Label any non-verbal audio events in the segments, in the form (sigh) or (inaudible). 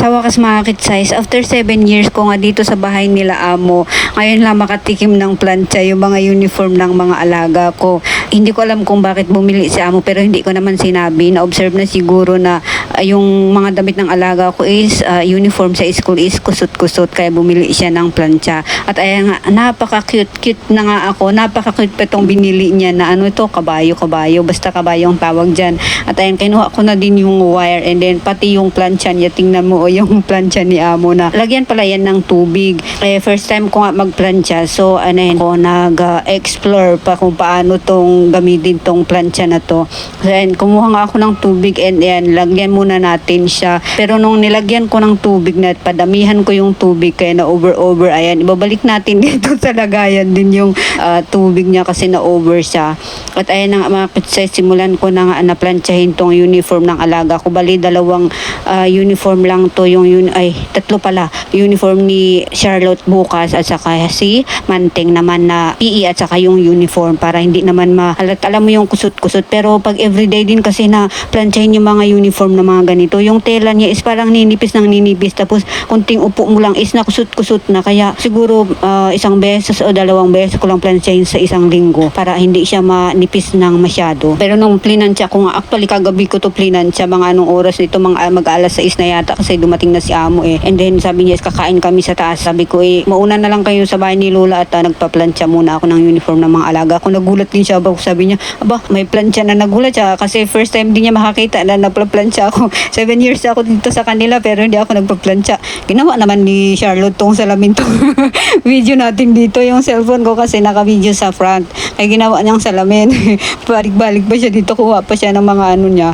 Sa wakas mga size, after 7 years ko nga dito sa bahay nila amo, ngayon lang makatikim ng plancha yung mga uniform ng mga alaga ko. Hindi ko alam kung bakit bumili si amo pero hindi ko naman sinabi. Na-observe na siguro na ah, yung mga damit ng alaga ko is ah, uniform sa school is kusot-kusot kaya bumili siya ng plancha. At ayan nga, napaka-cute. Cute na nga ako. Napaka-cute pa itong binili niya na ano ito, kabayo-kabayo. Basta kabayo ang tawag dyan. At ayan, kinuha ko na din yung wire and then pati yung plancha niya. Tingnan mo o yung (laughs) plancha ni amo na. Lagyan pala yan ng tubig. Eh, first time ko nga magplancha. So, ano yun, ako nag-explore pa kung paano tong gamitin tong plancha na to. So, ayan, kumuha nga ako ng tubig and ayan, lagyan muna natin siya. Pero nung nilagyan ko ng tubig na padamihan ko yung tubig kaya na over-over, ayan, ibabalik natin (laughs) dito sa lagayan din yung ah, tubig niya kasi na-over siya. At ayan na mga kitsay, simulan ko na nga na planchahin tong uniform ng alaga ko. Bali, dalawang ah, uniform lang to yung, yun, ay, tatlo pala. Uniform ni Charlotte bukas at saka si Manting naman na PE at saka yung uniform para hindi naman mahalat. Alam mo yung kusot-kusot. Pero pag everyday din kasi na planchahin yung mga uniform na mga ganito, yung tela niya is parang ninipis ng ninipis. Tapos kunting upo mo lang is nakusot-kusot na. Kaya siguro ah, isang beses o dalawang beses ko lang planchahin sa isang linggo para hindi siya manipis ng masyado. Pero nung plinansya ko nga, actually kagabi ko to plinansya mga anong oras nito, mga ah, mag-alas 6 na yata kasi dumating na si amo eh. And then sabi niya, is kakain kami sa taas. Sabi ko eh, mauna na lang kayo sa bahay ni Lola at ah, nagpa-plancha muna ako ng uniform ng mga alaga ko. Nagulat din siya. Aba, sabi niya, aba, may plancha na nagulat siya kasi first time din niya makakita na nagpa-plancha ako. (laughs) Seven years ako dito sa kanila pero hindi ako nagpa-plancha. Ginawa naman ni Charlotte tong salamin to. (laughs) video natin dito yung cellphone ko kasi naka-video sa front. Kaya ginawa niyang salamin. (laughs) Balik-balik pa siya dito. Kuha pa siya ng mga ano niya.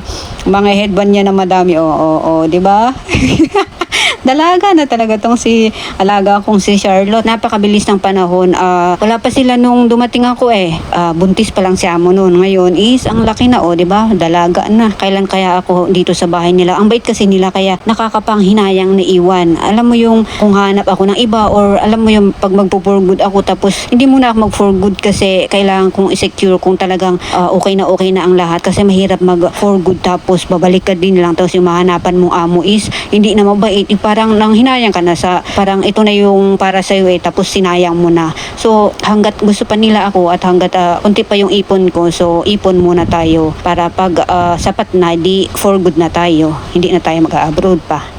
Mga headband niya na madami. Oo, oo, oo. Ba? Dalaga na talaga tong si alaga kong si Charlotte. Napakabilis ng panahon. Ah, wala pa sila nung dumating ako eh. Ah, buntis pa lang si amo noon. Ngayon is ang laki na oh, 'di ba? Dalaga na. Kailan kaya ako dito sa bahay nila? Ang bait kasi nila kaya nakakapanghinayang na iwan. Alam mo yung kung hanap ako ng iba or alam mo yung pag magpo-for good ako tapos hindi muna ako mag-for good kasi kailangan kong i-secure kung talagang ah, okay na okay na ang lahat kasi mahirap mag-for good tapos babalik ka din lang tapos yung mahanapan mong amo is hindi na mabait. Eh, parang nang hinayang ka na sa parang ito na yung para sa eh tapos sinayang mo na. So hanggat gusto pa nila ako at hanggat ah, kunti pa yung ipon ko so ipon muna tayo para pag ah, sapat na di for good na tayo. Hindi na tayo mag-abroad pa.